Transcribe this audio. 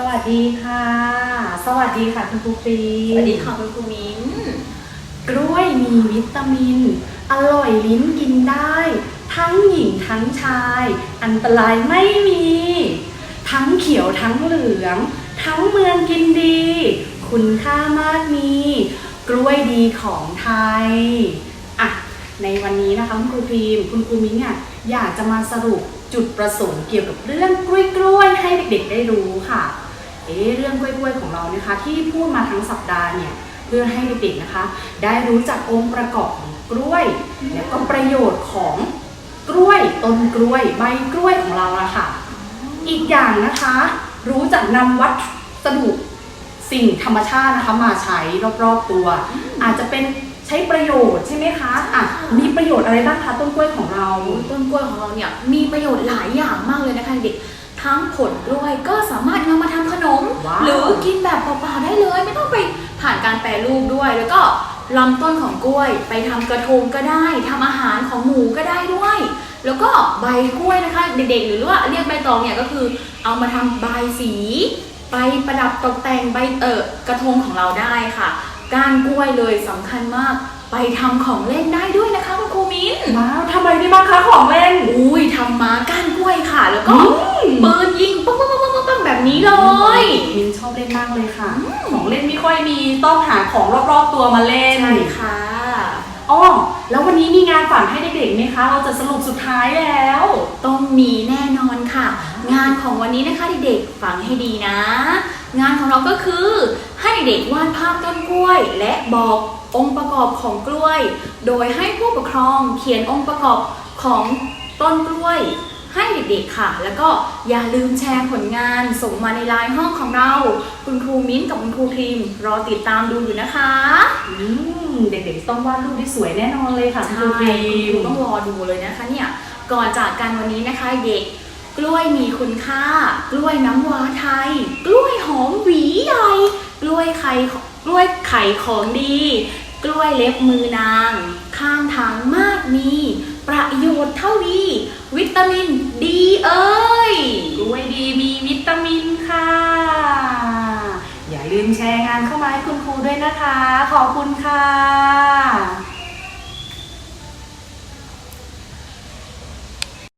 สวัสดีค่ะ สวัสดีค่ะคุณครูปีสวัสดีค่ะคุณครูมิ้น กล้วยมีวิตามิน อร่อยลิ้นกินได้ ทั้งหญิงทั้งชาย อันตรายไม่มี ทั้งเขียวทั้งเหลือง ทั้งเมืองกินดี คุณค่ามากมี กล้วยดีของไทยอะในวันนี้นะคะคุณครูพีมคุณครูมิ้งอะอยากจะมาสรุปจุดประสงค์เกี่ยวกับเรื่องกล้วยกล้วยๆให้เด็กๆได้รู้ค่ะ เอ๊เรื่องกล้วยๆของเรานะคะ ที่พูดมาทั้งสัปดาห์เนี่ยเพื่อให้เด็กๆนะคะ ได้รู้จักองค์ประกอบของกล้วย และก็ประโยชน์ของกล้วยต้นกล้วย ใบกล้วยของเราละค่ะ อีกอย่างนะคะ รู้จักนำวัสดุสิ่งธรรมชาตินะคะมาใช้รอบๆตัว อาจจะเป็นใช้ประโยชน์ใช่ไหมคะอะมีประโยชน์อะไรบ้างคะต้นกล้วยของเรา ต้นกล้วยของเราเนี่ยมีประโยชน์หลายอย่างมากเลยนะคะเด็ก ทั้งผลกล้วยก็สามารถนำมาทำขนม ว้าว หรือกินแบบเปล่าๆได้เลย ไม่ต้องไปผ่านการแปรรูปด้วย แล้วก็ลำต้นของกล้วยไปทำกระทงก็ได้ทำอาหารของหมูก็ได้ด้วย แล้วก็ใบกล้วยนะคะ เด็กๆ หรือว่าเรียกใบตองเนี่ยก็คือ เอามาทำใบสี ไปประดับตกแต่งใบเออกระทงของเราได้ค่ะก้านกล้วยเลยสำคัญมาก ไปทำของเล่นได้ด้วยนะคะคุณครูมิ้น ว้าวทำไมได้บ้างคะของเล่น อุ้ยทำมาก้านกล้วยค่ะ แล้วก็อืม ปืนยิงปังปังปังปังปังแบบ นี้เลย มินชอบเล่นมากเลยค่ะ ของเล่นไม่ค่อยมีต้องหาของรอบๆตัวมาเล่นใช่ค่ะอ๋อแล้ววันนี้มีงานฝันให้เด็กๆไหมคะ เราจะสรุปสุดท้ายแล้ว ต้องมีแน่นอนค่ะ งานของวันนี้นะคะเด็กๆฟังให้ดีนะ งานของเราก็คือให้เด็กวาดภาพต้นกล้วย และบอกองค์ประกอบของกล้วย โดยให้ผู้ปกครองเขียนองค์ประกอบของต้นกล้วย ให้เด็กๆค่ะ แล้วก็อย่าลืมแชร์ผลงานส่งมาในไลน์ห้องของเรา คุณครูมิ้นกับคุณครูครีม รอติดตามดูอยู่นะคะอืมเด็กๆต้องวาดรูปได้สวยแน่นอนเลยค่ะใช่คุณครูคุณพิครูมต้องรอดูเลยนะคะเนี่ยก่อนจากกันวันนี้นะคะเด็กกล้วยมีคุณค่า กล้วยน้ำว้าไทย กล้วยหอมหวีใหญ่กล้วยไข่กล้วยไข่ของดี กล้วยเล็บมือนาง ข้างทางมากมี ประโยชน์เท่าดีวิตามินดีเอ้ย กล้วยดีมีวิตามินค่ะ อย่าลืมแชร์งานเข้ามาให้คุณครูด้วยนะคะ ขอบคุณค่ะ